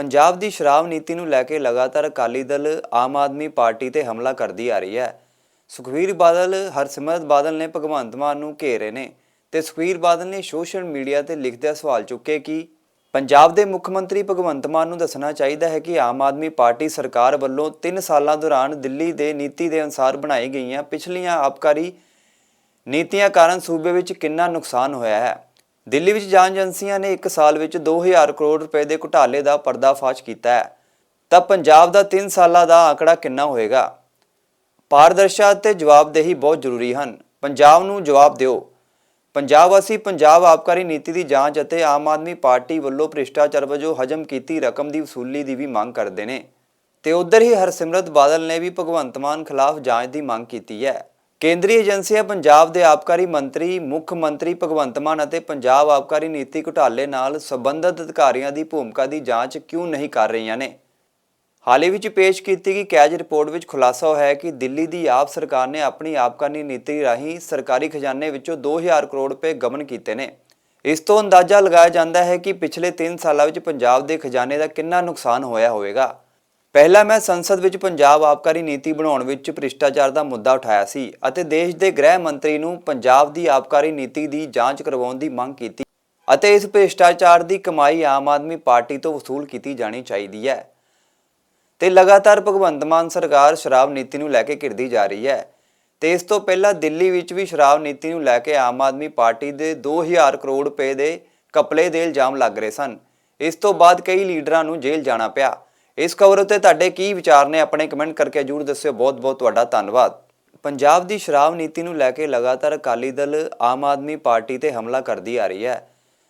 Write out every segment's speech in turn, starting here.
ਪੰਜਾਬ ਦੀ ਸ਼ਰਾਬ ਨੀਤੀ ਨੂੰ ਲੈ ਕੇ ਲਗਾਤਾਰ ਅਕਾਲੀ ਦਲ, ਆਮ ਆਦਮੀ ਪਾਰਟੀ ਤੇ ਹਮਲਾ ਕਰਦੀ ਆ ਰਹੀ ਹੈ। ਸੁਖਵੀਰ ਬਾਦਲ, ਹਰਸਿਮਰਤ ਬਾਦਲ ਨੇ ਭਗਵੰਤ ਮਾਨ ਨੂੰ ਘੇਰੇ ਨੇ ਤੇ ਸੁਖਵੀਰ ਬਾਦਲ ਨੇ ਸੋਸ਼ਲ ਮੀਡੀਆ ਤੇ ਲਿਖਦਿਆਂ ਸਵਾਲ ਚੁੱਕੇ ਕਿ ਪੰਜਾਬ ਦੇ ਮੁੱਖ ਮੰਤਰੀ ਭਗਵੰਤ ਮਾਨ ਨੂੰ ਦੱਸਣਾ ਚਾਹੀਦਾ ਹੈ ਕਿ ਆਮ ਆਦਮੀ ਪਾਰਟੀ ਸਰਕਾਰ ਵੱਲੋਂ 3 ਸਾਲਾਂ ਦੌਰਾਨ ਦਿੱਲੀ ਦੇ ਨੀਤੀ ਦੇ ਅਨੁਸਾਰ ਬਣਾਈ ਗਈਆਂ ਪਿਛਲੀਆਂ ਆਬਕਾਰੀ ਨੀਤੀਆਂ ਕਾਰਨ ਸੂਬੇ ਵਿੱਚ ਕਿੰਨਾ ਨੁਕਸਾਨ ਹੋਇਆ ਹੈ। ਦਿੱਲੀ ਵਿੱਚ ਜਾਂਚ ਏਜੰਸੀਆਂ ਨੇ 1 ਸਾਲ ਵਿੱਚ 2000 ਕਰੋੜ ਰੁਪਏ ਦੇ ਘੁਟਾਲੇ ਦਾ ਪਰਦਾਫਾਸ਼ ਕੀਤਾ ਹੈ। ਤਾਂ ਪੰਜਾਬ ਦਾ 3 ਸਾਲਾਂ ਦਾ ਆંકੜਾ ਕਿੰਨਾ ਹੋਏਗਾ? ਪਾਰਦਰਸ਼ਤਾ ਅਤੇ ਜਵਾਬਦੇਹੀ ਬਹੁਤ ਜ਼ਰੂਰੀ ਹਨ। ਪੰਜਾਬ ਨੂੰ ਜਵਾਬ ਦਿਓ। ਪੰਜਾਬ ਵਾਸੀ ਪੰਜਾਬ ਆਬਕਾਰੀ ਨੀਤੀ ਦੀ ਜਾਂਚ ਅਤੇ ਆਮ ਆਦਮੀ ਪਾਰਟੀ ਵੱਲੋਂ ਭ੍ਰਿਸ਼ਟਾਚਾਰ ਵਜੋਂ ਹਜਮ ਕੀਤੀ ਰਕਮ ਦੀ ਵਸੂਲੀ ਦੀ ਵੀ ਮੰਗ ਕਰਦੇ ਨੇ। ਤੇ ਉਧਰ ਹੀ ਹਰਸਿਮਰਤ ਬਾਦਲ ਨੇ ਵੀ ਭਗਵੰਤ ਮਾਨ ਖਿਲਾਫ ਜਾਂਚ ਦੀ ਮੰਗ ਕੀਤੀ ਹੈ। ਕੇਂਦਰੀ ਏਜੰਸੀਆਂ, ਪੰਜਾਬ ਦੇ ਆਬਕਾਰੀ ਮੰਤਰੀ, ਮੁੱਖ ਮੰਤਰੀ ਭਗਵੰਤ ਮਾਨ ਅਤੇ ਪੰਜਾਬ ਆਬਕਾਰੀ ਨੀਤੀ ਘੁਟਾਲੇ ਨਾਲ ਸੰਬੰਧਿਤ ਅਧਿਕਾਰੀਆਂ ਦੀ ਭੂਮਿਕਾ ਦੀ ਜਾਂਚ ਕਿਉਂ ਨਹੀਂ ਕਰ ਰਹੀਆਂ ਨੇ? ਹਾਲ ਹੀ ਵਿੱਚ ਪੇਸ਼ ਕੀਤੀ ਗਈ ਕੈਜ ਰਿਪੋਰਟ ਵਿੱਚ ਖੁਲਾਸਾ ਹੋਇਆ ਹੈ ਕਿ ਦਿੱਲੀ ਦੀ ਆਪ ਸਰਕਾਰ ਨੇ ਆਪਣੀ ਆਬਕਾਰੀ ਨੀਤੀ ਰਾਹੀਂ ਸਰਕਾਰੀ ਖਜ਼ਾਨੇ ਵਿੱਚੋਂ 2000 ਕਰੋੜ ਰੁਪਏ ਗਮਨ ਕੀਤੇ ਨੇ। ਇਸ ਤੋਂ ਅੰਦਾਜ਼ਾ ਲਗਾਇਆ ਜਾਂਦਾ ਹੈ ਕਿ ਪਿਛਲੇ 3 ਸਾਲਾਂ ਵਿੱਚ ਪੰਜਾਬ ਦੇ ਖਜ਼ਾਨੇ ਦਾ ਕਿੰਨਾ ਨੁਕਸਾਨ ਹੋਇਆ ਹੋਵੇਗਾ। ਪਹਿਲਾਂ ਮੈਂ ਸੰਸਦ ਵਿੱਚ ਪੰਜਾਬ ਆਬਕਾਰੀ ਨੀਤੀ ਬਣਾਉਣ ਵਿੱਚ ਭ੍ਰਿਸ਼ਟਾਚਾਰ ਦਾ ਮੁੱਦਾ ਉਠਾਇਆ ਸੀ ਅਤੇ ਦੇਸ਼ ਦੇ ਗ੍ਰਹਿ ਮੰਤਰੀ ਨੂੰ ਪੰਜਾਬ ਦੀ ਆਬਕਾਰੀ ਨੀਤੀ ਦੀ ਜਾਂਚ ਕਰਵਾਉਣ ਦੀ ਮੰਗ ਕੀਤੀ ਅਤੇ ਇਸ ਭ੍ਰਿਸ਼ਟਾਚਾਰ ਦੀ ਕਮਾਈ ਆਮ ਆਦਮੀ ਪਾਰਟੀ ਤੋਂ ਵਸੂਲ ਕੀਤੀ ਜਾਣੀ ਚਾਹੀਦੀ ਹੈ। ਤੇ ਲਗਾਤਾਰ ਭਗਵੰਤ ਮਾਨ ਸਰਕਾਰ ਸ਼ਰਾਬ ਨੀਤੀ ਨੂੰ ਲੈ ਕੇ ਘਿਰਦੀ ਜਾ ਰਹੀ ਹੈ ਤੇ ਇਸ ਤੋਂ ਪਹਿਲਾਂ ਦਿੱਲੀ ਵਿੱਚ ਵੀ ਸ਼ਰਾਬ ਨੀਤੀ ਨੂੰ ਲੈ ਕੇ ਆਮ ਆਦਮੀ ਪਾਰਟੀ ਦੇ 2000 ਕਰੋੜ ਰੁਪਏ ਦੇ ਕਪਲੇ ਦੇ ਇਲਜ਼ਾਮ ਲੱਗ ਰਹੇ ਸਨ। ਇਸ ਤੋਂ ਬਾਅਦ ਕਈ ਲੀਡਰਾਂ ਨੂੰ ਜੇਲ੍ਹ ਜਾਣਾ ਪਿਆ। ਇਸ ਖਬਰ ਉੱਤੇ ਤੁਹਾਡੇ ਕੀ ਵਿਚਾਰ ਨੇ ਆਪਣੇ ਕਮੈਂਟ ਕਰਕੇ ਜਰੂਰ ਦੱਸਿਓ। ਬਹੁਤ ਬਹੁਤ ਤੁਹਾਡਾ ਧੰਨਵਾਦ। ਪੰਜਾਬ ਦੀ ਸ਼ਰਾਬ ਨੀਤੀ ਨੂੰ ਲੈ ਕੇ ਲਗਾਤਾਰ ਅਕਾਲੀ ਦਲ, ਆਮ ਆਦਮੀ ਪਾਰਟੀ ਤੇ ਹਮਲਾ ਕਰਦੀ ਆ ਰਹੀ ਹੈ।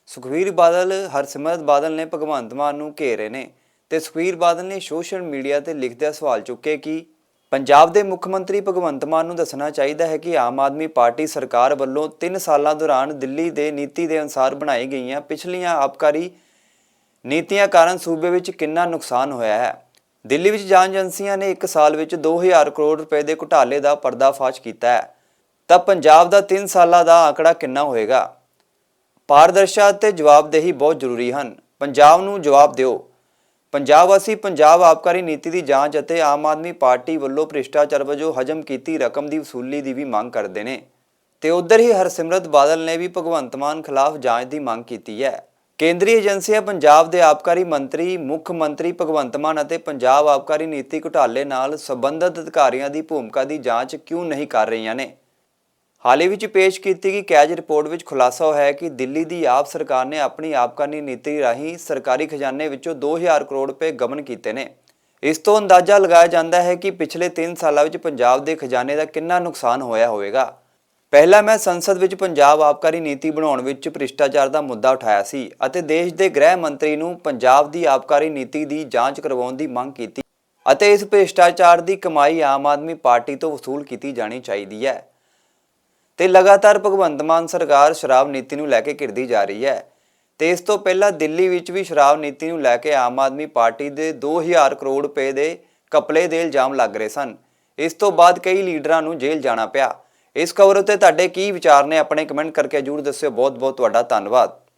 ਸੁਖਵੀਰ ਬਾਦਲ, ਹਰਸਿਮਰਤ ਬਾਦਲ ਨੇ ਭਗਵੰਤ ਮਾਨ ਨੂੰ ਘੇਰੇ ਨੇ ਤੇ ਸੁਖਵੀਰ ਬਾਦਲ ਨੇ ਸੋਸ਼ਲ ਮੀਡੀਆ ਤੇ ਲਿਖਦਿਆਂ ਸਵਾਲ ਚੁੱਕੇ ਕਿ ਪੰਜਾਬ ਦੇ ਮੁੱਖ ਮੰਤਰੀ ਭਗਵੰਤ ਮਾਨ ਨੂੰ ਦੱਸਣਾ ਚਾਹੀਦਾ ਹੈ ਕਿ ਆਮ ਆਦਮੀ ਪਾਰਟੀ ਸਰਕਾਰ ਵੱਲੋਂ 3 ਸਾਲਾਂ ਦੌਰਾਨ ਦਿੱਲੀ ਦੇ ਨੀਤੀ ਦੇ ਅਨੁਸਾਰ ਬਣਾਈ ਗਈਆਂ ਪਿਛਲੀਆਂ ਆਬਕਾਰੀ ਨੀਤੀਆਂ ਕਾਰਨ ਸੂਬੇ ਵਿੱਚ ਕਿੰਨਾ ਨੁਕਸਾਨ ਹੋਇਆ ਹੈ? ਦਿੱਲੀ ਵਿੱਚ ਜਾਂਚ ਏਜੰਸੀਆਂ ਨੇ 1 ਸਾਲ ਵਿੱਚ 2000 ਕਰੋੜ ਰੁਪਏ ਦੇ ਘੁਟਾਲੇ ਦਾ ਪਰਦਾਫਾਸ਼ ਕੀਤਾ ਹੈ। ਤਾਂ ਪੰਜਾਬ ਦਾ 3 ਸਾਲਾਂ ਦਾ ਆંકੜਾ ਕਿੰਨਾ ਹੋਏਗਾ? ਪਾਰਦਰਸ਼ਤਾ ਅਤੇ ਜਵਾਬਦੇਹੀ ਬਹੁਤ ਜ਼ਰੂਰੀ ਹਨ। ਪੰਜਾਬ ਨੂੰ ਜਵਾਬ ਦਿਓ। ਪੰਜਾਬ ਵਾਸੀ ਪੰਜਾਬ ਆਬਕਾਰੀ ਨੀਤੀ ਦੀ ਜਾਂਚ ਅਤੇ ਆਮ ਆਦਮੀ ਪਾਰਟੀ ਵੱਲੋਂ ਭ੍ਰਿਸ਼ਟਾਚਾਰ ਵਜੋਂ ਹਜਮ ਕੀਤੀ ਰਕਮ ਦੀ ਵਸੂਲੀ ਦੀ ਵੀ ਮੰਗ ਕਰਦੇ ਨੇ। ਤੇ ਉਧਰ ਹੀ ਹਰਸਿਮਰਤ ਬਾਦਲ ਨੇ ਵੀ ਭਗਵੰਤ ਮਾਨ ਖਿਲਾਫ ਜਾਂਚ ਦੀ ਮੰਗ ਕੀਤੀ ਹੈ। ਕੇਂਦਰੀ ਏਜੰਸੀਆਂ ਪੰਜਾਬ ਦੇ ਆਬਕਾਰੀ ਮੰਤਰੀ, ਮੁੱਖ ਮੰਤਰੀ ਭਗਵੰਤ ਮਾਨ ਅਤੇ ਪੰਜਾਬ ਆਬਕਾਰੀ ਨੀਤੀ ਘੁਟਾਲੇ ਨਾਲ ਸੰਬੰਧਿਤ ਅਧਿਕਾਰੀਆਂ ਦੀ ਭੂਮਿਕਾ ਦੀ ਜਾਂਚ ਕਿਉਂ ਨਹੀਂ ਕਰ ਰਹੀਆਂ ਨੇ? ਹਾਲ ਹੀ ਵਿੱਚ ਪੇਸ਼ ਕੀਤੀ ਗਈ ਕੈਜ ਰਿਪੋਰਟ ਵਿੱਚ ਖੁਲਾਸਾ ਹੋਇਆ ਹੈ ਕਿ ਦਿੱਲੀ ਦੀ ਆਪ ਸਰਕਾਰ ਨੇ ਆਪਣੀ ਆਬਕਾਰੀ ਨੀਤੀ ਰਾਹੀਂ ਸਰਕਾਰੀ ਖਜ਼ਾਨੇ ਵਿੱਚੋਂ 2000 ਕਰੋੜ ਰੁਪਏ ਗਮਨ ਕੀਤੇ ਨੇ। ਇਸ ਤੋਂ ਅੰਦਾਜ਼ਾ ਲਗਾਇਆ ਜਾਂਦਾ ਹੈ ਕਿ ਪਿਛਲੇ 3 ਸਾਲਾਂ ਵਿੱਚ ਪੰਜਾਬ ਦੇ ਖਜ਼ਾਨੇ ਦਾ ਕਿੰਨਾ ਨੁਕਸਾਨ ਹੋਇਆ ਹੋਵੇਗਾ। ਪਹਿਲਾਂ ਮੈਂ ਸੰਸਦ ਵਿੱਚ ਪੰਜਾਬ ਆਬਕਾਰੀ ਨੀਤੀ ਬਣਾਉਣ ਵਿੱਚ ਭ੍ਰਿਸ਼ਟਾਚਾਰ ਦਾ ਮੁੱਦਾ ਉਠਾਇਆ ਸੀ ਅਤੇ ਦੇਸ਼ ਦੇ ਗ੍ਰਹਿ ਮੰਤਰੀ ਨੂੰ ਪੰਜਾਬ ਦੀ ਆਬਕਾਰੀ ਨੀਤੀ ਦੀ ਜਾਂਚ ਕਰਵਾਉਣ ਦੀ ਮੰਗ ਕੀਤੀ ਅਤੇ ਇਸ ਭ੍ਰਿਸ਼ਟਾਚਾਰ ਦੀ ਕਮਾਈ ਆਮ ਆਦਮੀ ਪਾਰਟੀ ਤੋਂ ਵਸੂਲ ਕੀਤੀ ਜਾਣੀ ਚਾਹੀਦੀ ਹੈ। ਤੇ ਲਗਾਤਾਰ ਭਗਵੰਤ ਮਾਨ ਸਰਕਾਰ ਸ਼ਰਾਬ ਨੀਤੀ ਨੂੰ ਲੈ ਕੇ ਘਿਰਦੀ ਜਾ ਰਹੀ ਹੈ ਤੇ ਇਸ ਤੋਂ ਪਹਿਲਾਂ ਦਿੱਲੀ ਵਿੱਚ ਵੀ ਸ਼ਰਾਬ ਨੀਤੀ ਨੂੰ ਲੈ ਕੇ ਆਮ ਆਦਮੀ ਪਾਰਟੀ ਦੇ 2000 ਕਰੋੜ ਰੁਪਏ ਦੇ ਕਪਲੇ ਦੇ ਇਲਜ਼ਾਮ ਲੱਗ ਰਹੇ ਸਨ। ਇਸ ਤੋਂ ਬਾਅਦ ਕਈ ਲੀਡਰਾਂ ਨੂੰ ਜੇਲ੍ਹ ਜਾਣਾ ਪਿਆ। ਇਸ ਖਬਰ ਉੱਤੇ ਤੁਹਾਡੇ ਕੀ ਵਿਚਾਰ ਨੇ? ਆਪਣੇ ਕਮੈਂਟ ਕਰਕੇ ਜਰੂਰ ਦੱਸਿਓ। ਬਹੁਤ ਬਹੁਤ ਤੁਹਾਡਾ ਧੰਨਵਾਦ।